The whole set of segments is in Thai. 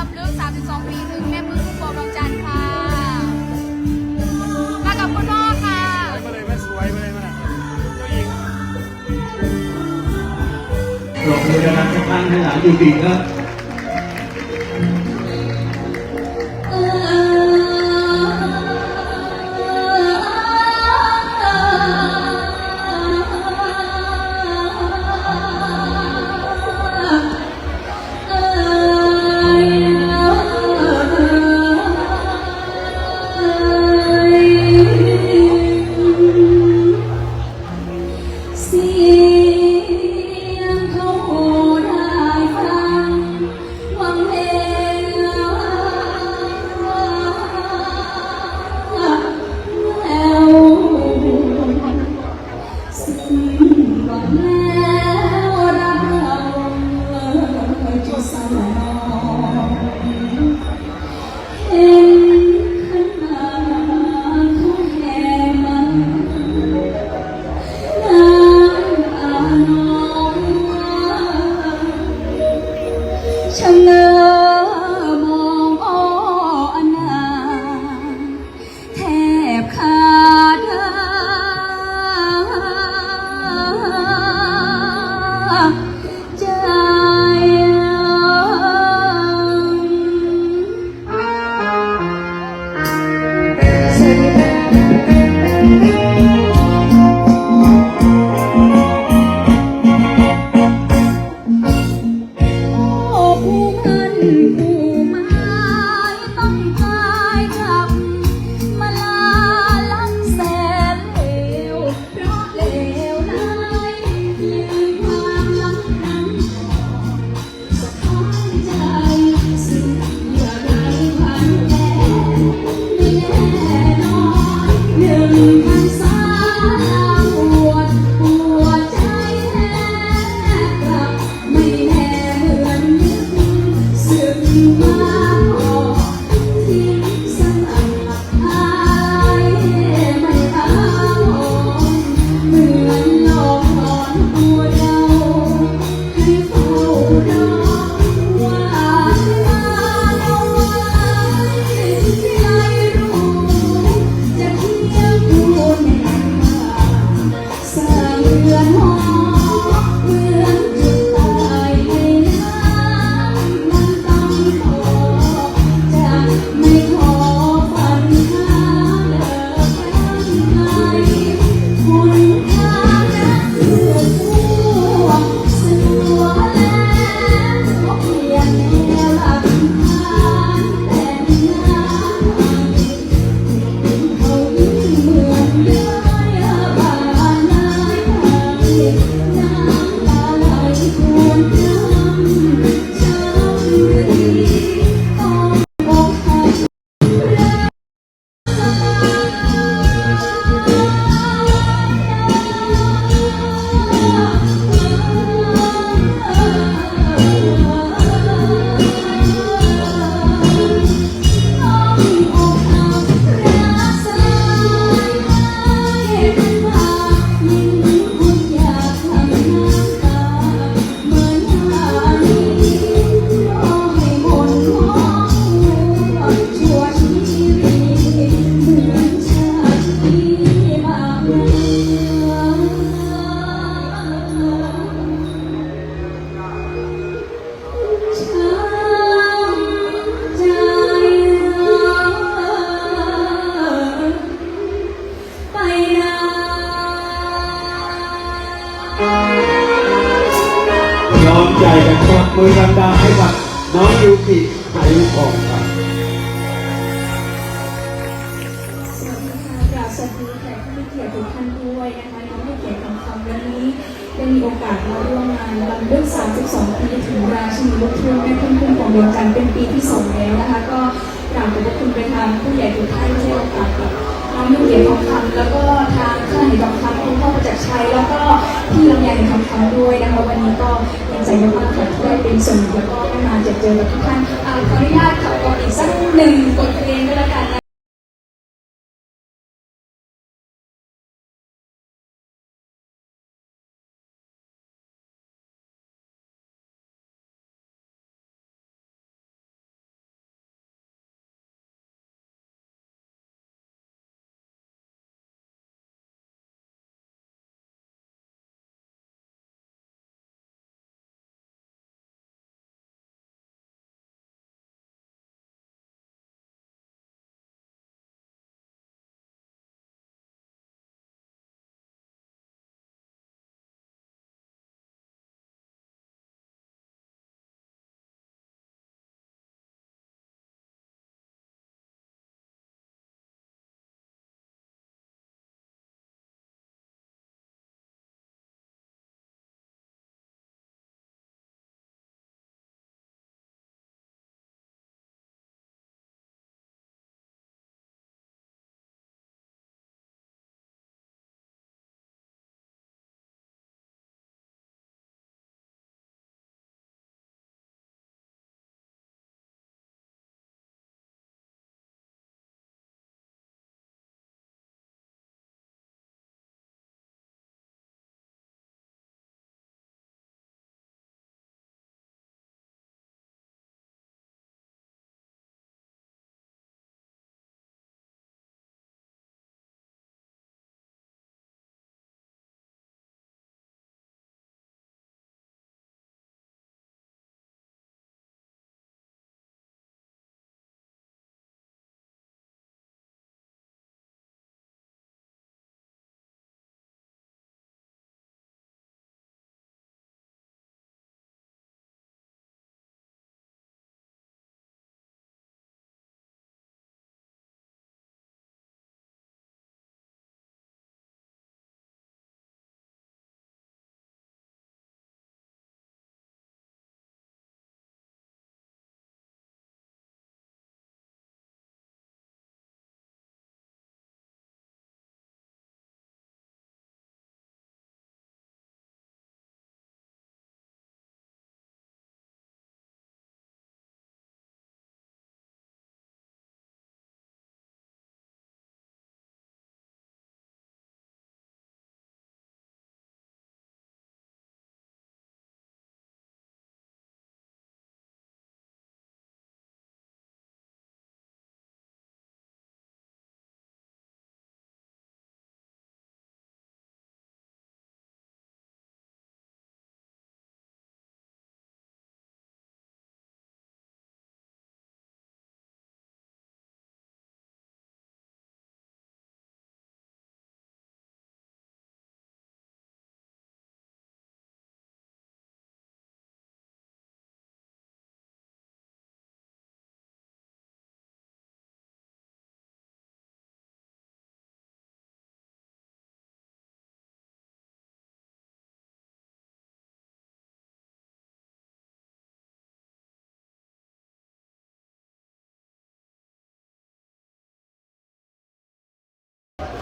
ลำลึก 32 ปีถึงแม่พึ่งพุ่มพวงดวงจันทร์ค่ะ มากับคุณพ่อค่ะ มาเลยแม่สวยมาเลยมาเจ้าหญิง หลบเรือนะครับข้างให้หลังยู่ดีก็ หวังแล้วรักเราจะสลายเห็นขนาดเยอมใจกันปรบมือดังๆให้กับน้องยูกิไหทองครับสวัสดีค่ะกราบสวัสดีแขกผู้มีเกียรติทุกท่านด้วยนะคะที่ให้เกียรติทำคำวันนี้ได้มีโอกาสมาร่วมงานลำลึก32 ปีถึงราชินีลูกทุ่งแม่พึ่งพุ่มของดวงจันทร์เป็นปีที่สองแล้วนะคะ ก็กราบขอบพระคุณไปทางผู้ใหญ่ทุกท่านที่ให้โอกาสกับ น้องยุ่งเหยียทองคำแล้วก็ทางข้าหนีทองคำคุณพ่อประจักษ์ชัยแล้วก็พี่ลำไยทองคำด้วยนะคะวันนี้ก็เป็นใจมากๆค่ะที่ได้เป็นส่วนหนึ่งแล้วก็ได้มาเจอเจอกับทุกท่านขออนุญาตขับกล่อนอีกสักหนึ่งบทเพลงก็แล้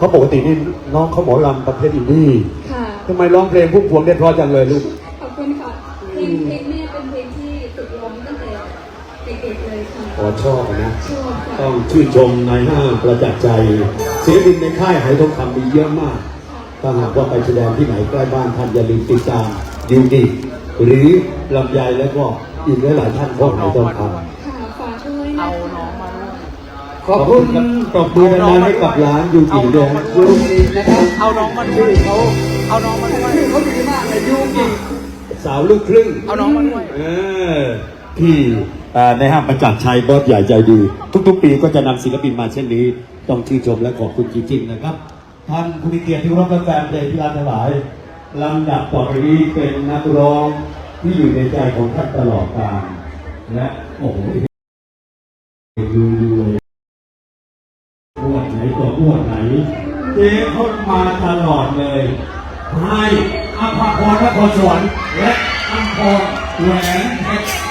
เพราะปกตินี่น้องเขาหมอลำประเภทอินดี้ค่ะ ทำไมร้องเพลงพุ่มพวงได้เพราะจังเลยลูก ขอบคุณค่ะเพลงเพลงเนี่ยเป็นเพลงที่ฝึกร้องตั้งแต่เด็กๆเลยค่ะอ๋อชอบนะ ชอบค่ะต้องชื่นชมนายห้างประจักษ์ใจศิลปินในค่ายหายทองคำมีเยอะมาก ถ้าหากว่าไปแสดงที่ไหนใกล้บ้านท่านอย่าลืมติดตามดิวดีหรือลำไยแล้วก็อีกหลายๆท่านของหายทองคค่ะฝากด้วยนะเอาคะน้องมาด้วยำ ขอบคุณปรบมือดังๆให้กับร้านยูกิด้วยนะยูกินะครับเอาน้องมาด้วยเขาเอาน้องมาด้วยเขาดีมากเลยยูกิสาวลูกครึ่งเอาน้องมาด้วยเออที่ในห้างประจักษ์ชัยบอสใหญ่ใจดี ทุกๆ ปีก็จะนำศิลปินมาเช่นนี้ ต้องชื่นชมและขอบคุณจริงๆนะครับท่านผู้มีเกียรติที่รักและแฟนเพลงที่รักทั้งหลายลำดับต่อไปนี้เป็นนักร้องที่อยู่ในใจของท่านตลอดกาลและโอ้โหดูดู นตัวปวดไหน เจ๊คนมาตลอดเลยให้อภพรนครสวรรค์และอัมพรแหวนเพชร